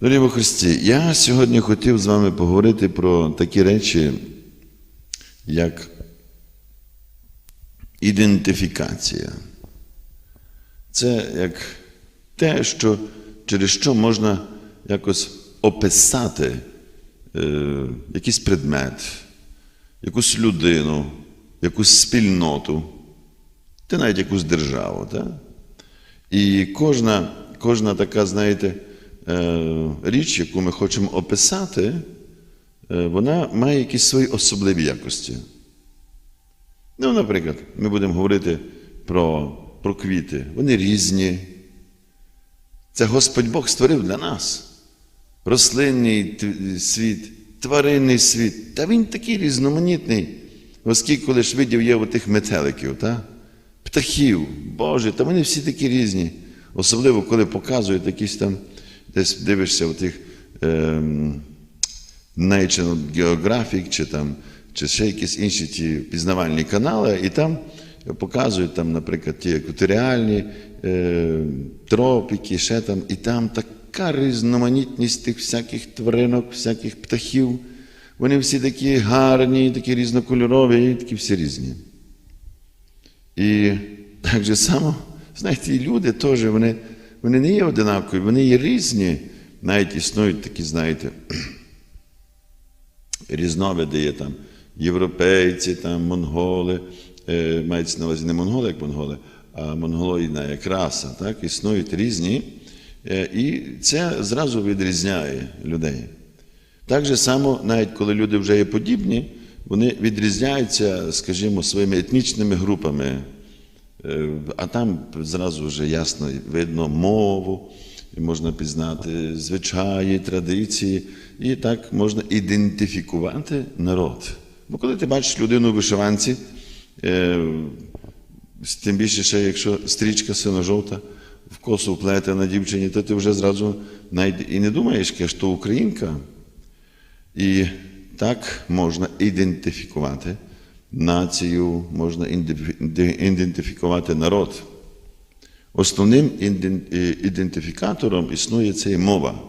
Дорогі во Христі, я сьогодні хотів з вами поговорити про такі речі, як ідентифікація. Це як те, що, через що можна якось описати е, якийсь предмет, якусь людину, якусь спільноту, та навіть якусь державу. Так? І кожна, кожна така, знаєте, річ, яку ми хочемо описати, е, вона має якісь свої особливі якості. Ну, наприклад, ми будемо говорити про, про квіти. Вони різні. Це Господь Бог створив для нас. Рослинний світ, тваринний світ. Та він такий різноманітний. Оскільки лише видів є тих метеликів, та? птахів, Боже, та вони всі такі різні. Особливо, коли показують якісь там, десь дивишся у тих ем, National Geographic чи там, чи ще якісь інші ті пізнавальні канали, і там показують, там, наприклад, ті екваторіальні е, тропіки, ще там, і там така різноманітність тих всяких тваринок, всяких птахів. Вони всі такі гарні, такі різнокольорові, і такі всі різні. І так же само, знаєте, і люди теж, вони, вони не є одинакові, вони є різні. Навіть існують такі, знаєте, різновиди є там європейці, там монголи, е, мається на увазі не монголи, як монголи, а монголоїдна як раса. Так? Існують різні. Е, і це зразу відрізняє людей. Так же само, навіть коли люди вже є подібні, вони відрізняються, скажімо, своїми етнічними групами. Е, А там зразу вже ясно видно мову, можна пізнати звичаї, традиції, і так можна ідентифікувати народ. Бо коли ти бачиш людину в вишиванці, е, тим більше, ще якщо стрічка сино-жовта в косу вплетена дівчині, то ти вже зразу навіть і не думаєш, що українка. І так можна ідентифікувати націю, можна ідентифікувати народ. Основним е, ідентифікатором існує це мова.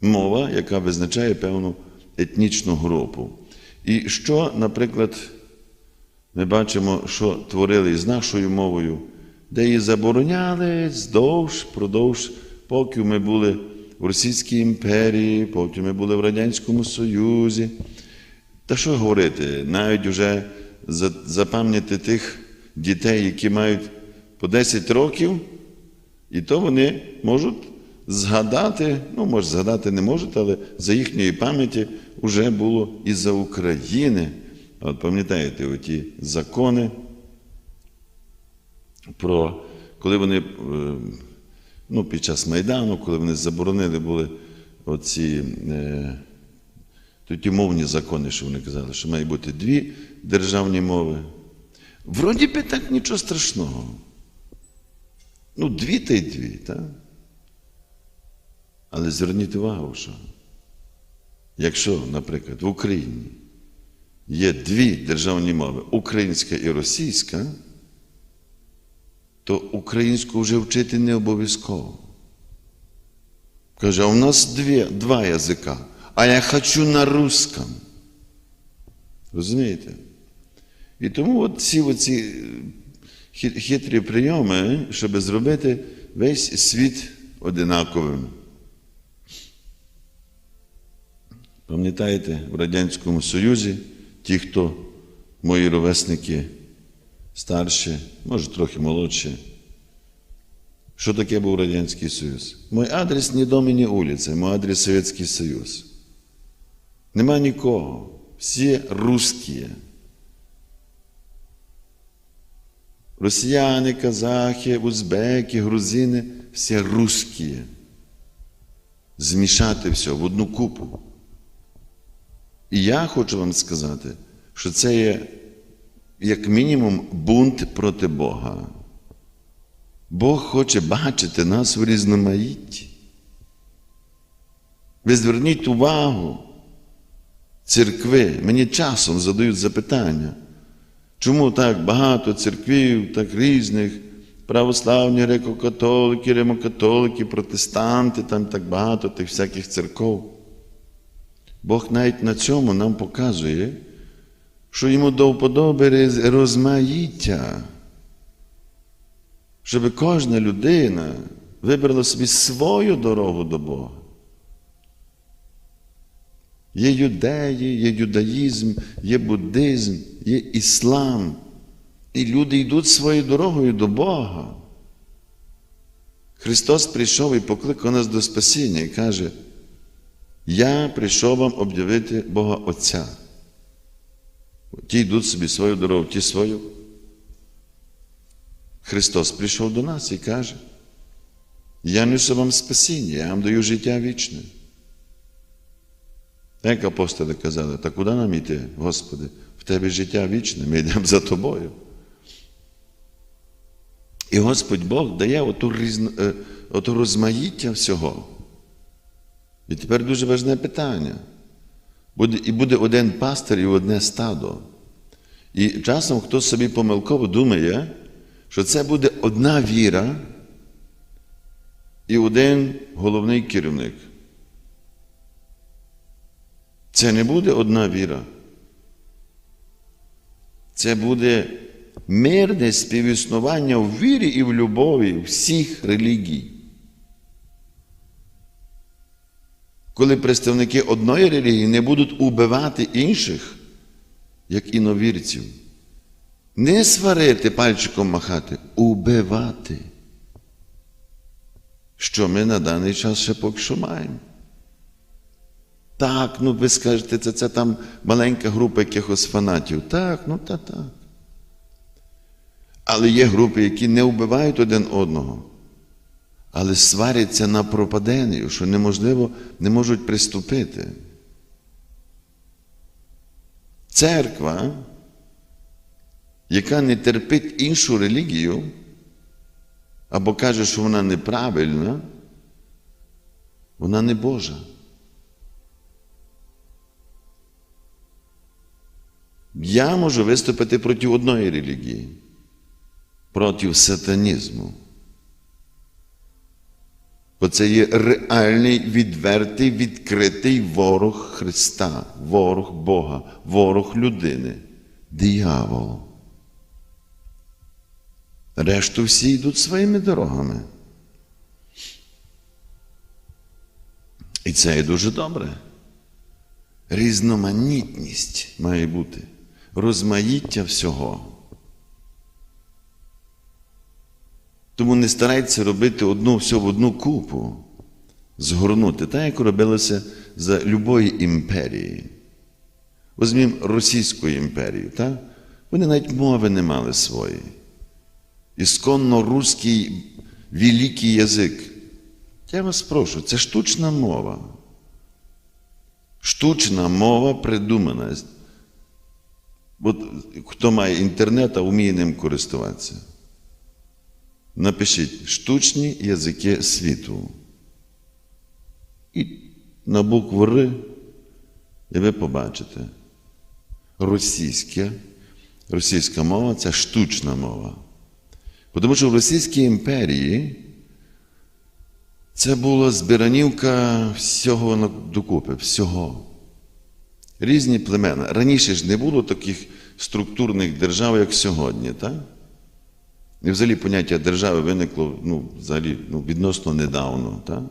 Мова, яка визначає певну етнічну групу. І що, наприклад, ми бачимо, що творили з нашою мовою, де її забороняли здовж, продовж, поки ми були в Російській імперії, поки ми були в Радянському Союзі. Та що говорити, навіть вже за- запам'ятати тих дітей, які мають по 10 років, і то вони можуть згадати, ну, може, згадати не можуть, але за їхньої пам'яті вже було і за України. От пам'ятаєте, оті закони про коли вони е, ну, під час Майдану, коли вони заборонили були оці е, то ті мовні закони, що вони казали, що має бути дві державні мови. Вроді би так нічого страшного. Ну, дві та й дві, так? Але зверніть увагу, що якщо, наприклад, в Україні є дві державні мови, українська і російська, то українську вже вчити не обов'язково. Каже, а у нас дві, два язика, а я хочу на русском. Розумієте? І тому от ці оці хитрі прийоми, щоб зробити весь світ одинаковим. Пам'ятаєте, в Радянському Союзі ті, хто мої ровесники старші, може трохи молодші. Що таке був Радянський Союз? Мой адрес не дом і не вулиця, мой адрес Совєтський Союз. Нема нікого. Всі русські. Росіяни, казахи, узбеки, грузини всі русські. Змішати все в одну купу. І я хочу вам сказати, що це є як мінімум бунт проти Бога. Бог хоче бачити нас в різноманітті. Ви зверніть увагу, церкви, мені часом задають запитання, чому так багато церквів, так різних, православні, греко-католики, римокатолики, протестанти, там так багато тих всяких церков. Бог навіть на цьому нам показує, що йому до вподоби розмаїття, щоб кожна людина вибрала собі свою дорогу до Бога. Є юдеї, є юдаїзм, є буддизм, є іслам. І люди йдуть своєю дорогою до Бога. Христос прийшов і покликав нас до спасіння і каже, я прийшов вам об'явити Бога Отця. Ті йдуть собі свою дорогу, ті свою. Христос прийшов до нас і каже, я несу вам спасіння, я вам даю життя вічне. Як апостоли казали, та куди нам йти, Господи? В тебе життя вічне, ми йдемо за тобою. І Господь Бог дає оту, різно, е, оту розмаїття всього. І тепер дуже важне питання. Буде, і буде один пастир і одне стадо. І часом хтось собі помилково думає, що це буде одна віра і один головний керівник. Це не буде одна віра. Це буде мирне співіснування в вірі і в любові всіх релігій. Коли представники одної релігії не будуть убивати інших, як іновірців, не сварити пальчиком махати, убивати. Що ми на даний час ще поки що маємо. Так, ну ви скажете, це, це там маленька група якихось фанатів. Так, ну та так. Але є групи, які не вбивають один одного, але сваряться на пропаденію, що неможливо, не можуть приступити. Церква, яка не терпить іншу релігію, або каже, що вона неправильна, вона не Божа. Я можу виступити проти одної релігії, проти сатанізму. Бо це є реальний, відвертий, відкритий ворог Христа, ворог Бога, ворог людини, диявол. Решту всі йдуть своїми дорогами. І це є дуже добре. Різноманітність має бути, розмаїття всього. Тому не старайтеся робити одну все в одну купу, згорнути, так як робилося за любої імперії. Візьмімо Російську імперію, так? вони навіть мови не мали свої. Ісконно руський великий язик. Я вас прошу, це штучна мова. Штучна мова придумана. От хто має інтернет, а вміє ним користуватися. Напишіть штучні язики світу. І на букву Р, і ви побачите. Російське, російська мова це штучна мова. Тому що в Російській імперії це була збиранівка всього докупи, всього. Різні племена. Раніше ж не було таких структурних держав, як сьогодні, так? І взагалі поняття держави виникло ну, взагалі, ну, відносно недавно. Так?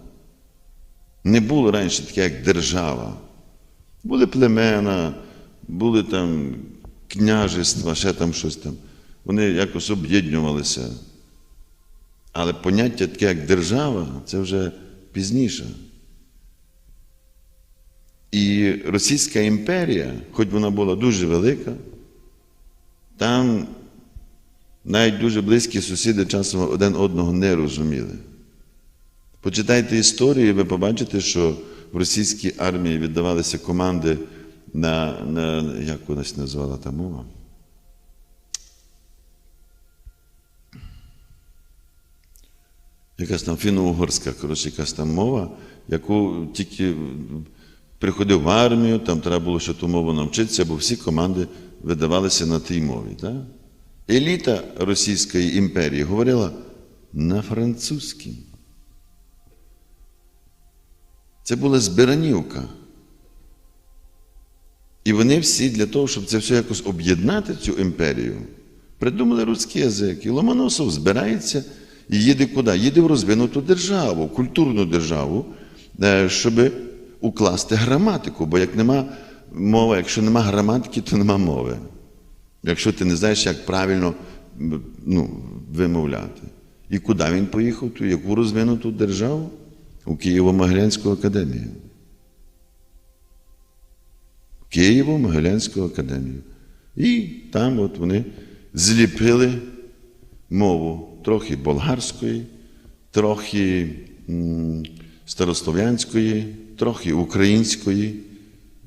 Не було раніше таке, як держава. Були племена, були там княжества, ще там щось там. Вони якось об'єднувалися. Але поняття таке, як держава, це вже пізніше. І Російська імперія, хоч вона була дуже велика, там навіть дуже близькі сусіди часом один одного не розуміли. Почитайте історію, і ви побачите, що в російській армії віддавалися команди на, на як вона се називала та мова? Якась там фіно-угорська, коротше, якась там мова, яку тільки приходив в армію, там треба було ще ту мову навчитися, бо всі команди видавалися на тій мові. Так? Еліта Російської імперії говорила на французькій. Це була збиранівка. І вони всі для того, щоб це все якось об'єднати, цю імперію, придумали русський язик. І Ломоносов збирається і їде куди? Їде в розвинуту державу, культурну державу, е, щоб укласти граматику. Бо як нема мови, якщо нема граматики, то нема мови. Якщо ти не знаєш, як правильно ну, вимовляти. І куди він поїхав? Ту яку розвинуту державу? У Києво-Могилянську академію. Києво-Могилянську академію. І там от вони зліпили мову трохи болгарської, трохи старослов'янської, трохи української.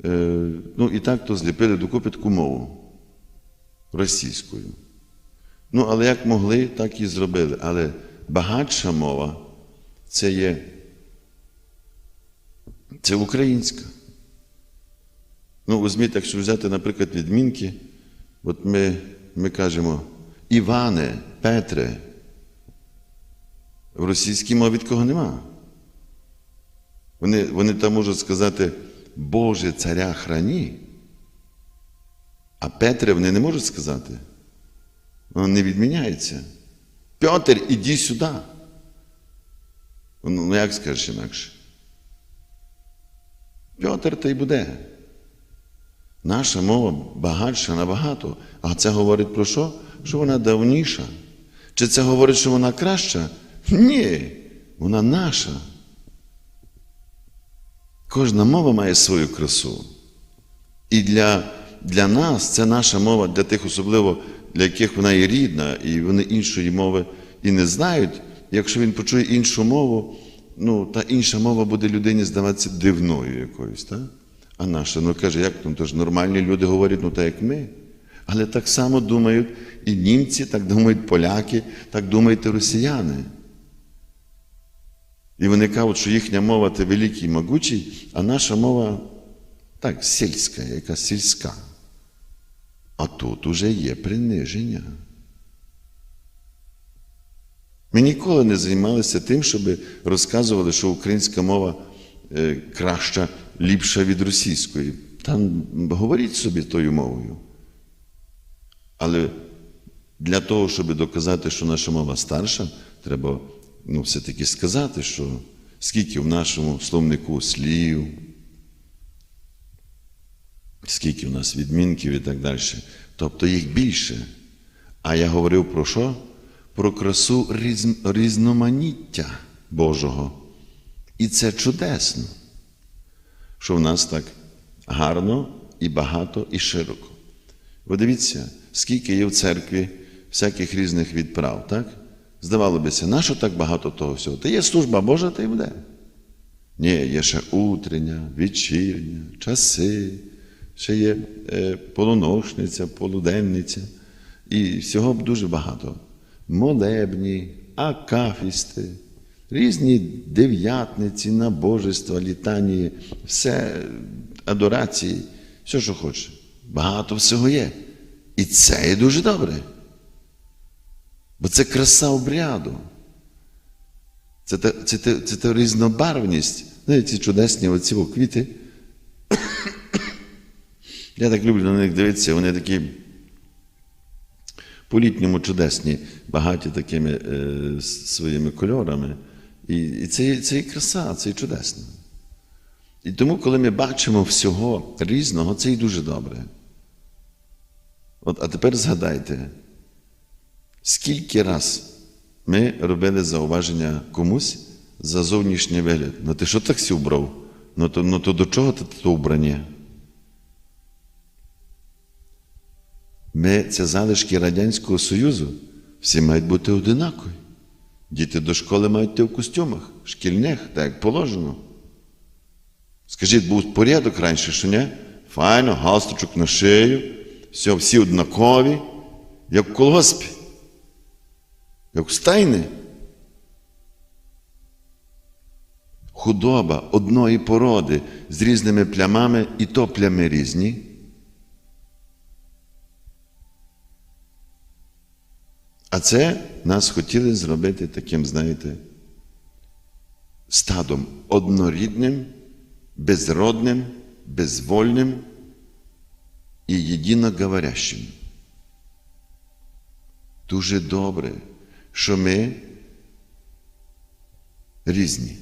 Е, ну і так то зліпили докупи таку мову російською. Ну, але як могли, так і зробили. Але багатша мова це є це українська. Ну, візьміть, якщо взяти, наприклад, відмінки, от ми, ми кажемо Іване, Петре. В російській мові від кого нема. Вони, вони там можуть сказати Боже царя храні, а Петре вони не можуть сказати. Воно не відміняється. Петр, іди сюди. Ну, як скажеш інакше? Петр та й буде. Наша мова багатша набагато. А це говорить про що? Що вона давніша. Чи це говорить, що вона краща? Ні, вона наша. Кожна мова має свою красу. І для, для нас це наша мова, для тих, особливо, для яких вона є рідна, і вони іншої мови і не знають. Якщо він почує іншу мову, ну, та інша мова буде людині здаватися дивною якоюсь. Так? А наша, ну каже, як ну, то ж нормальні люди говорять, ну так як ми. Але так само думають і німці, так думають поляки, так думають і росіяни. І вони кажуть, що їхня мова це великий і могучий, а наша мова так, сільська, яка сільська. А тут уже є приниження. Ми ніколи не займалися тим, щоб розказували, що українська мова е, краща, ліпша від російської. Там говоріть собі тою мовою. Але для того, щоб доказати, що наша мова старша, треба ну, все-таки сказати, що скільки в нашому словнику слів, скільки в нас відмінків і так далі. Тобто їх більше. А я говорив про що? Про красу різ- різноманіття Божого. І це чудесно, що в нас так гарно і багато і широко. Ви дивіться, скільки є в церкві всяких різних відправ, так? Здавало бися, нащо так багато того всього? Та є служба Божа, та й буде. Ні, є ще утрення, вечірня, часи, ще є е, полуношниця, полуденниця. І всього дуже багато. Молебні, акафісти, різні дев'ятниці, набожества, літанії, все, адорації, все, що хочеш. Багато всього є. І це є дуже добре. Бо це краса обряду. Це та, це, та, це та різнобарвність. Знаєте, ці чудесні оці квіти. Я так люблю на них дивитися, вони такі по-літньому чудесні, багаті такими е, своїми кольорами. І, і це, це і краса, це і чудесно. І тому, коли ми бачимо всього різного, це і дуже добре. От, а тепер згадайте, скільки раз ми робили зауваження комусь за зовнішній вигляд. Ну ти що так сі вбрав? Ну то, ну то до чого ти то вбрання? Ми це залишки Радянського Союзу, всі мають бути одинакові. Діти до школи мають йти в костюмах, шкільних, так як положено. Скажіть, був порядок раніше, що ні? Файно, галстучок на шию, все, всі однакові, як в колгоспі, як в стайні. Худоба одної породи з різними плямами, і то плями різні. А це нас хотіли зробити таким, знаєте, стадом однорідним, безродним, безвольним і єдиноговорящим. Дуже добре, що ми різні.